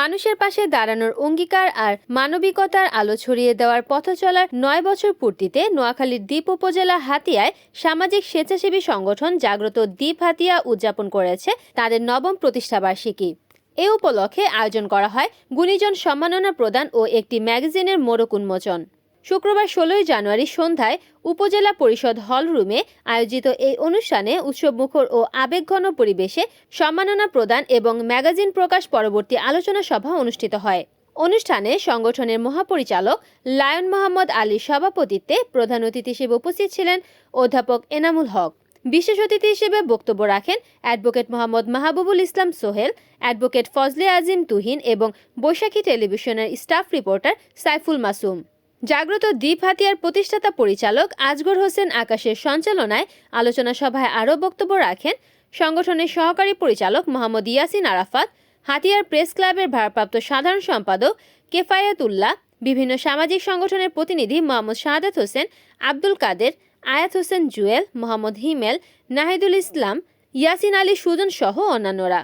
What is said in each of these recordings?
মানুষের পাশে দাঁড়ানোর অঙ্গীকার আর মানবিকতার আলো ছড়িয়ে দেওয়ার পথ চলার নয় বছর পূর্তিতে নোয়াখালীর দ্বীপ উপজেলা হাতিয়ায় সামাজিক স্বেচ্ছাসেবী সংগঠন জাগ্রত দ্বীপ হাতিয়া উদযাপন করেছে তাদের নবম প্রতিষ্ঠাবার্ষিকী এ উপলক্ষে আয়োজন করা হয় গুণীজন সম্মাননা প্রদান ও একটি ম্যাগাজিনের মোড়ক উন্মোচন। শুক্রবার ষোলোই জানুয়ারি সন্ধ্যায় উপজেলা পরিষদ হল রুমে আয়োজিত এই অনুষ্ঠানে উৎসবমুখর ও আবেগঘন পরিবেশে সম্মাননা প্রদান এবং ম্যাগাজিন প্রকাশ পরবর্তী আলোচনা সভা অনুষ্ঠিত হয়। অনুষ্ঠানে সংগঠনের মহাপরিচালক লায়ন মোহাম্মদ আলীর সভাপতিত্বে প্রধান অতিথি হিসেবে উপস্থিত ছিলেন অধ্যাপক এনামুল হক। বিশেষ অতিথি হিসেবে বক্তব্য রাখেন অ্যাডভোকেট মোহাম্মদ মাহবুবুল ইসলাম সোহেল, অ্যাডভোকেট ফজলে আজিম তুহিন এবং বৈশাখী টেলিভিশনের স্টাফ রিপোর্টার সাইফুল মাসুম। জাগ্রত দ্বীপ হাতিয়ার প্রতিষ্ঠাতা পরিচালক আজগর হোসেন আকাশের সঞ্চালনায় আলোচনা সভায় আরও বক্তব্য রাখেন সংগঠনের সহকারী পরিচালক মোহাম্মদ ইয়াসিন আরাফাত, হাতিয়ার প্রেস ক্লাবের ভারপ্রাপ্ত সাধারণ সম্পাদক কেফায়াতুল্লাহ, বিভিন্ন সামাজিক সংগঠনের প্রতিনিধি মোহাম্মদ শাহাদাত হোসেন, আব্দুল কাদের, আয়াত হোসেন জুয়েল, মোহাম্মদ হিমেল, নাহিদুল ইসলাম, ইয়াসিন আলী সুজন সহ অন্যান্যরা।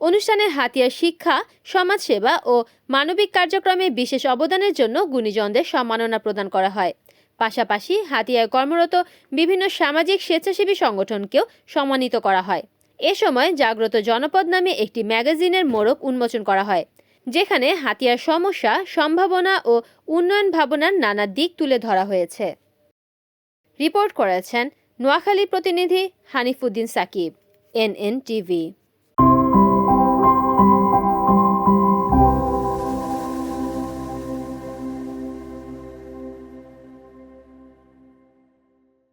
অনুষ্ঠানে হাতিয়ার শিক্ষা, সমাজসেবা ও মানবিক কার্যক্রমে বিশেষ অবদানের জন্য গুণীজনদের সম্মাননা প্রদান করা হয়। পাশাপাশি হাতিয়ায় কর্মরত বিভিন্ন সামাজিক স্বেচ্ছাসেবী সংগঠনকেও সম্মানিত করা হয়। এ সময় জাগ্রত জনপদ নামে একটি ম্যাগাজিনের মোড়ক উন্মোচন করা হয়, যেখানে হাতিয়ার সমস্যা, সম্ভাবনা ও উন্নয়ন ভাবনার নানা দিক তুলে ধরা হয়েছে। রিপোর্ট করেছেন নোয়াখালী প্রতিনিধি হানিফুদ্দিন সাকিব, এনএন টিভি।